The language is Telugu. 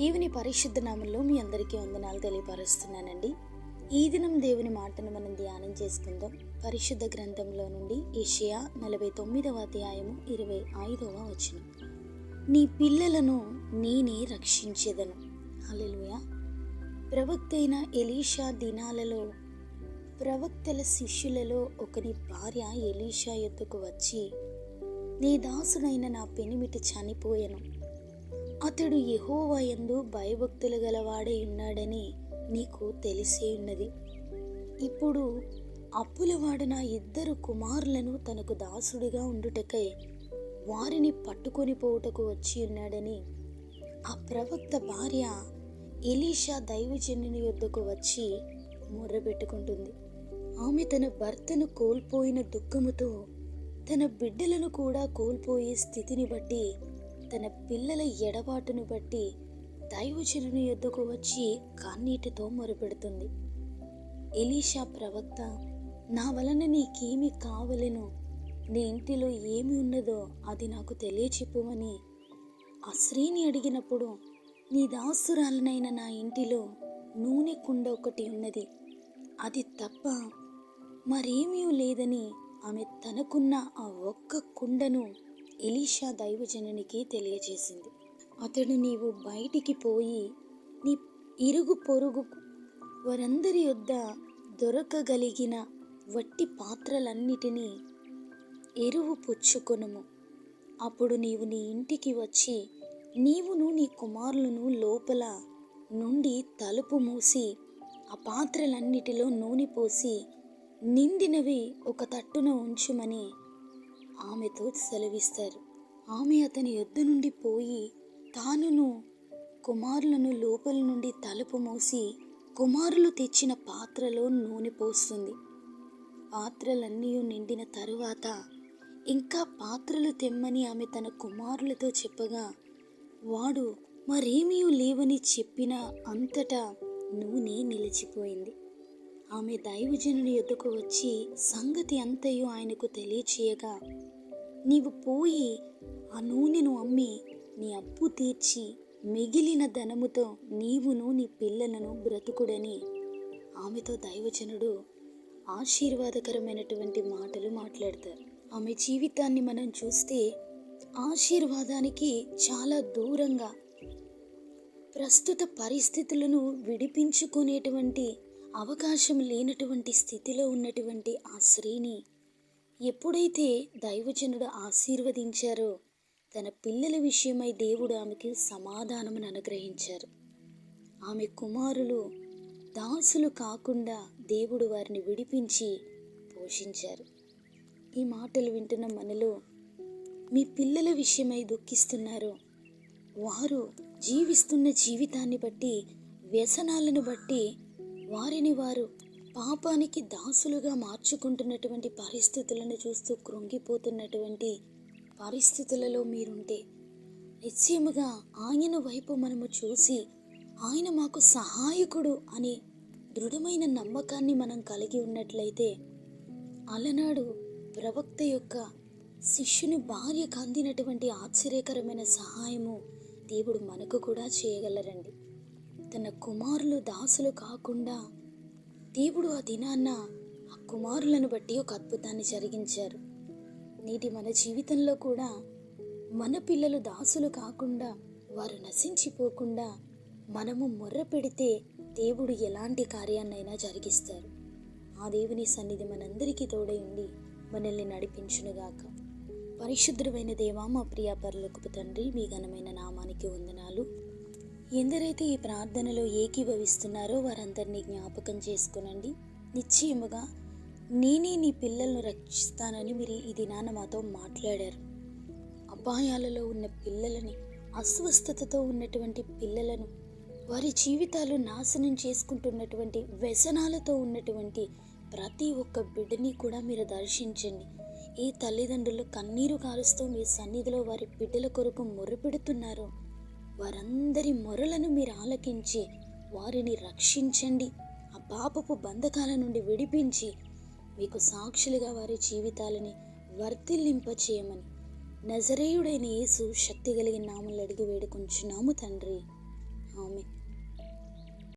దేవుని పరిశుద్ధ నామంలో మీ అందరికీ వందనాలు తెలియపరుస్తున్నానండి. ఈ దినం దేవుని మాటను మనం ధ్యానం చేసుకుందాం. పరిశుద్ధ గ్రంథంలో నుండి ఏషియా నలభై తొమ్మిదవ అధ్యాయము ఇరవై ఐదవ వచనం. నీ పిల్లలను నేనే రక్షించేదను. అలెలుయ ప్రవక్త అయిన ఎలీషా దినాలలో ప్రవక్తల శిష్యులలో ఒకని భార్య ఎలీషా యుద్ధకు వచ్చి నీ దాసుడైన నా పెనిమిటి చనిపోయాను. అతడు యహోవయందు భయభక్తులు గలవాడై ఉన్నాడని నీకు తెలిసే ఉన్నది. ఇప్పుడు అప్పులవాడు నా ఇద్దరు కుమారులను తనకు దాసుడిగా ఉండుటకై వారిని పట్టుకొని పోవుటకు వచ్చి ఉన్నాడని ఆ ప్రవక్త భార్య ఎలీషా దైవజనుని యొద్దకు వచ్చి మొర్రబెట్టుకుంటుంది. ఆమె తన భర్తను కోల్పోయిన దుఃఖముతో తన బిడ్డలను కూడా కోల్పోయే స్థితిని బట్టి తన పిల్లల ఎడబాటును బట్టి దైవజనుని ఎద్దుకు వచ్చి కన్నీటితో మొరుపెడుతుంది. ఎలీషా ప్రవక్త నా వలన నీకేమి కావలెను? నీ ఇంటిలో ఏమి ఉన్నదో అది నాకు తెలియచెప్పుమని ఆ స్త్రీని అడిగినప్పుడు నీ దాసురాలనైన నా ఇంటిలో నూనె కుండ ఒకటి ఉన్నది. అది తప్ప మరేమీ లేదని ఆమె తనకున్న ఆ ఒక్క కుండను ఎలీషా దైవజనునికి తెలియజేసింది. అతడు నీవు బయటికి పోయి నీ ఇరుగు పొరుగు వారందరి యొద్ద దొరకగలిగిన వట్టి పాత్రలన్నిటినీ ఎరువు పుచ్చుకొనుము. అప్పుడు నీవు నీ ఇంటికి వచ్చి నీవును నీ కుమారులను లోపల నుండి తలుపు మూసి ఆ పాత్రలన్నిటిలో నూనె పోసి నిండినవి ఒక తట్టున ఉంచుమని ఆమెతో సెలవిస్తారు. ఆమె అతని యొద్ద నుండి పోయి తానును కుమారులను లోపల నుండి తలుపు మూసి కుమారులు తెచ్చిన పాత్రలో నూనె పోస్తుంది. పాత్రలన్నీ నిండిన తరువాత ఇంకా పాత్రలు తెమ్మని ఆమె తన కుమారులతో చెప్పగా వాడు మరేమీ లేవని చెప్పిన అంతటా నూనె నిలిచిపోయింది. ఆమె దైవజనుని ఎద్దుకు వచ్చి సంగతి అంతయు ఆయనకు తెలియచేయగా నీవు పోయి ఆ నూనెను అమ్మి నీ అప్పు తీర్చి మిగిలిన ధనముతో నీవును నీ పిల్లలను బ్రతుకుడని. ఆమెతో దైవజనుడు ఆశీర్వాదకరమైనటువంటి మాటలు మాట్లాడతారు. ఆమె జీవితాన్ని మనం చూస్తే ఆశీర్వాదానికి చాలా దూరంగా ప్రస్తుత పరిస్థితులను విడిపించుకునేటువంటి అవకాశం లేనటువంటి స్థితిలో ఉన్నటువంటి ఆ స్త్రీని ఎప్పుడైతే దైవజనుడు ఆశీర్వదించారో తన పిల్లల విషయమై దేవుడు ఆమెకి సమాధానమును అనుగ్రహించారు. ఆమె కుమారులు దాసులు కాకుండా దేవుడు వారిని విడిపించి పోషించారు. ఈ మాటలు వింటున్న మనలో మీ పిల్లల విషయమై దుఃఖిస్తున్నారు. వారు జీవిస్తున్న జీవితాన్ని బట్టి వ్యసనాలను బట్టి వారిని వారు పాపానికి దాసులుగా మార్చుకుంటున్నటువంటి పరిస్థితులను చూస్తూ కృంగిపోతున్నటువంటి పరిస్థితులలో మీరుంటే నిశ్చయముగా ఆయన వైపు మనము చూసి ఆయన మాకు సహాయకుడు అనే దృఢమైన నమ్మకాన్ని మనం కలిగి ఉన్నట్లయితే అలనాడు ప్రవక్త యొక్క శిష్యుని భార్యకు అందినటువంటి ఆశ్చర్యకరమైన సహాయము దేవుడు మనకు కూడా చేయగలరండి. తన కుమారులు దాసులు కాకుండా దేవుడు ఆ దినాన్న ఆ కుమారులను బట్టి ఒక అద్భుతాన్ని జరిగించారు. నేటి మన జీవితంలో కూడా మన పిల్లలు దాసులు కాకుండా వారు నశించిపోకుండా మనము మొర్ర పెడితే దేవుడు ఎలాంటి కార్యాన్నైనా జరిగిస్తారు. ఆ దేవుని సన్నిధి మనందరికీ తోడై ఉండి మనల్ని నడిపించునుగాక. పరిశుద్ధమైన దేవా మా ప్రియ తండ్రి మీ ఘనమైన నామానికి వందనాలు. ఎందరైతే ఈ ప్రార్థనలో ఏకీభవిస్తున్నారో వారందరినీ జ్ఞాపకం చేసుకునండి. నిశ్చయముగా నేనే నీ పిల్లలను రక్షిస్తానని మీరు ఈ దినాన మాతో మాట్లాడారు. అపాయాలలో ఉన్న పిల్లలని అస్వస్థతతో ఉన్నటువంటి పిల్లలను వారి జీవితాలు నాశనం చేసుకుంటున్నటువంటి వ్యసనాలతో ఉన్నటువంటి ప్రతి ఒక్క బిడ్డని కూడా మీరు దర్శించండి. ఏ తల్లిదండ్రులు కన్నీరు కారుస్తూ మీ సన్నిధిలో వారి బిడ్డల కొరకు మొర్రపెడుతున్నారో వారందరి మొరలను మీరు ఆలకించి వారిని రక్షించండి. ఆ పాపపు బంధకాల నుండి విడిపించి మీకు సాక్షులుగా వారి జీవితాలని వర్ధిల్లింపచేయమని నజరేయుడైన యేసు శక్తి కలిగిన నామలు అడిగి వేడుకొంచున్నాము తండ్రి. ఆమె